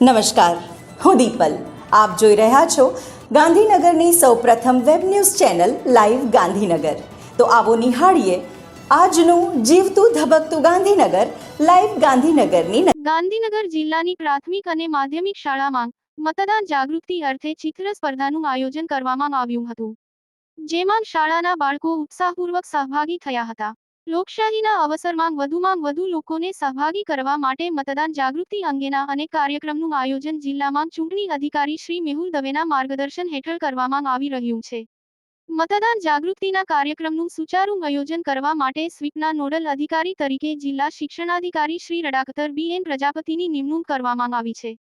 નમસ્કાર, હું દીપલ. આપ જોઈ રહ્યા છો ગાંધીનગરની સૌપ્રથમ web news channel live Gandhinagar. તો આવો નિહાળીએ આજનું જીવતું ધબકતું ગાંધીનગર, લાઈવ ગાંધીનગરની ગાંધીનગર જિલ્લાની પ્રાથમિક અને માધ્યમિક શાળામાં મતદાન જાગૃતિ અર્થે ચિત્ર સ્પર્ધાનું આયોજન કરવામાં આવ્યું હતું, જેમાં શાળાના બાળકો ઉત્સાહપૂર્વક સહભાગી થયા હતા. લોકશાહીના અવસરમાં વધુમાં વધુ લોકોને સહભાગી કરવા માટે મતદાન જાગૃતિ અંગેના અનેક કાર્યક્રમનું આયોજન જિલ્લામાં ચૂંટણી અધિકારી શ્રી મેહુલ દવેના માર્ગદર્શન હેઠળ કરવામાં આવી રહ્યું છે. મતદાન જાગૃતિના કાર્યક્રમનું સુચારુ આયોજન કરવા માટે સ્વીપના નોડલ અધિકારી તરીકે જિલ્લા શિક્ષણાધિકારી શ્રી રડાકતર બી એન પ્રજાપતિની નિમણૂક કરવામાં આવી છે.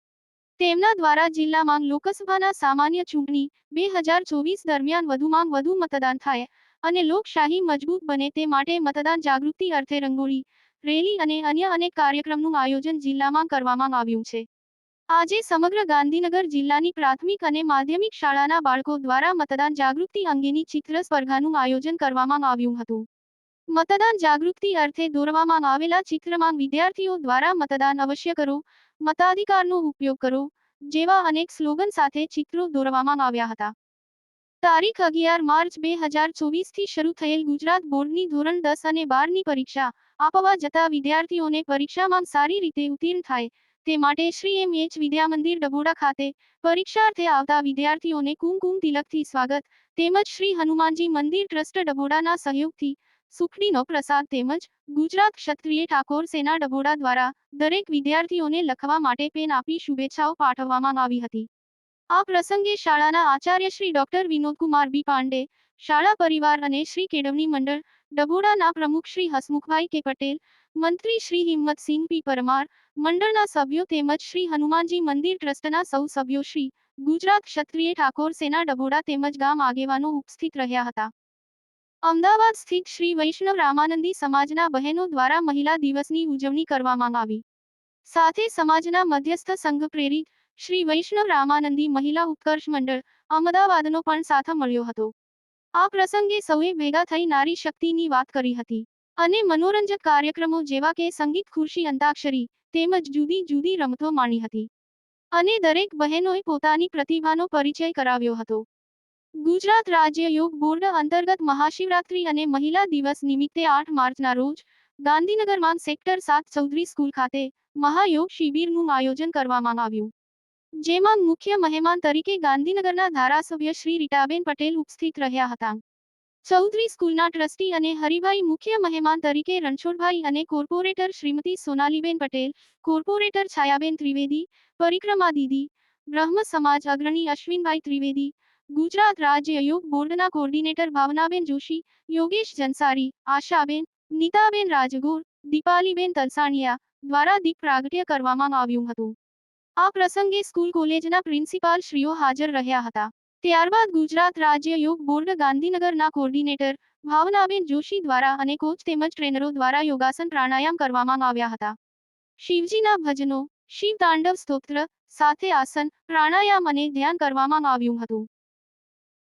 તેમના દ્વારા જિલ્લામાં લોકસભાના સામાન્ય ચૂંટણી બે હજાર ચોવીસ દરમિયાન વધુમાં વધુ મતદાન થાય અને લોકશાહી મજબૂત બને તે માટે મતદાન જાગૃતિ અર્થે રંગોળી, રેલી અને અન્ય અનેક કાર્યક્રમનું આયોજન જિલ્લામાં કરવામાં આવ્યું છે. આજે સમગ્ર ગાંધીનગર જિલ્લાની પ્રાથમિક અને માધ્યમિક શાળાના બાળકો દ્વારા મતદાન જાગૃતિ અંગેની ચિત્ર સ્પર્ધાનું આયોજન કરવામાં આવ્યું હતું. મતદાન જાગૃતિ અર્થે દોરવામાં આવેલા ચિત્રમાં વિદ્યાર્થીઓ દ્વારા મતદાન અવશ્ય કરો, મતાધિકારનો ઉપયોગ કરો, જેવા અનેક સ્લોગન સાથે ચિત્રો દોરવામાં આવ્યા હતા. તારીખ અગિયાર માર્ચ બે હજાર ચોવીસથી શરૂ થયેલ ગુજરાત બોર્ડની ધોરણ દસ અને બારની પરીક્ષા આપવા જતા વિદ્યાર્થીઓને પરીક્ષામાં સારી રીતે ઉત્તીર્ણ થાય, તે માટે શ્રી એમ એચ વિદ્યામંદિર ડબોડા ખાતે પરીક્ષાર્થે આવતા વિદ્યાર્થીઓને કુમકુમ તિલકથી સ્વાગત, તેમજ શ્રી હનુમાનજી મંદિર ટ્રસ્ટ ડબોડાના સહયોગથી સુખડીનો પ્રસાદ તેમજ ગુજરાત ક્ષત્રિય ઠાકોર સેના ડભોડા દ્વારા દરેક વિદ્યાર્થીઓને લખવા માટે પેન આપી શુભેચ્છાઓ પાઠવવામાં આવી હતી. આ પ્રસંગે શાળાના આચાર્ય શ્રી ડોક્ટર વિનોદકુમાર બી પાંડે, શાળા પરિવાર અને શ્રી કેળવણી મંડળ, ડભોડાના પ્રમુખ શ્રી હસમુખભાઈ કે પટેલ, મંત્રી શ્રી હિંમતસિંહ પી પરમાર, મંડળના સભ્યો તેમજ શ્રી હનુમાનજી મંદિર ટ્રસ્ટના સૌ સભ્યો શ્રી ગુજરાત ક્ષત્રિય ઠાકોર સેના ડભોડા તેમજ ગામ આગેવાનો ઉપસ્થિત રહ્યા હતા. અમદાવાદ સ્થિત શ્રી વૈષ્ણવ રામાનંદી સમાજના બહેનો દ્વારા મહિલા દિવસની ઉજવણી કરવામાં આવી. સાથે સમાજના મધ્યસ્થ સંઘ પ્રેરિત શ્રી વૈષ્ણવ રામાનંદી મહિલા ઉત્કર્ષ મંડળ અમદાવાદનો પણ સાથ મળ્યો હતો. આ પ્રસંગે સૌએ ભેગા થઈ નારી શક્તિની વાત કરી હતી અને મનોરંજક કાર્યક્રમો જેવા કે સંગીત ખુરશી, અંતાક્ષરી તેમજ જુદી જુદી રમતો માણી હતી. અને દરેક બહેનોએ પોતાની પ્રતિભાનો પરિચય કરાવ્યો હતો. ગુજરાત રાજ્ય યોગ બોર્ડ અંતર્ગત મહાશિવરાત્રી અને મહિલા દિવસ નિમિત્તે આઠ માર્ચના રોજ ગાંધીનગરમાં સેક્ટર સાત ચૌધરી સ્કૂલ ખાતે મહાયોગ શિબિરનું આયોજન કરવામાં આવ્યું. જેમાં મુખ્ય મહેમાન તરીકે ગાંધીનગરના ધારાસભ્ય શ્રી રીટાબેન પટેલ ઉપસ્થિત રહ્યા હતા. ચૌધરી સ્કૂલના ટ્રસ્ટી અને હરિભાઈ મુખ્ય મહેમાન તરીકે રણછોડભાઈ અને કોર્પોરેટર શ્રીમતી સોનાલીબેન પટેલ, કોર્પોરેટર છાયાબેન ત્રિવેદી પરિક્રમા દીદી બ્રહ્મ સમાજ અગ્રણી અશ્વિનભાઈ ત્રિવેદી ગુજરાત રાજ્ય યોગ બોર્ડના કોર્ડિનેટર ભાવનાબેન જોશી, યોગેશ જનસારી, આશાબેન, નીતાબેન રાજગોર, દીપાલીબેન તલસાણિયા દ્વારા દીપ પ્રાગટ્ય કરવામાં આવ્યું હતું. આ પ્રસંગે સ્કૂલ કોલેજના પ્રિન્સિપાલ શ્રીઓ હાજર રહ્યા હતા. ત્યારબાદ ગુજરાત રાજ્ય યોગ બોર્ડ ગાંધીનગરના કોર્ડિનેટર ભાવનાબેન જોશી દ્વારા અને કોચ તેમજ ટ્રેનરો દ્વારા યોગાસન પ્રાણાયામ કરવામાં આવ્યા હતા. શિવજીના ભજનો શિવ તાંડવ સ્તોત્ર, સાથે આસન, પ્રાણાયામ અને ધ્યાન કરવામાં આવ્યું હતું.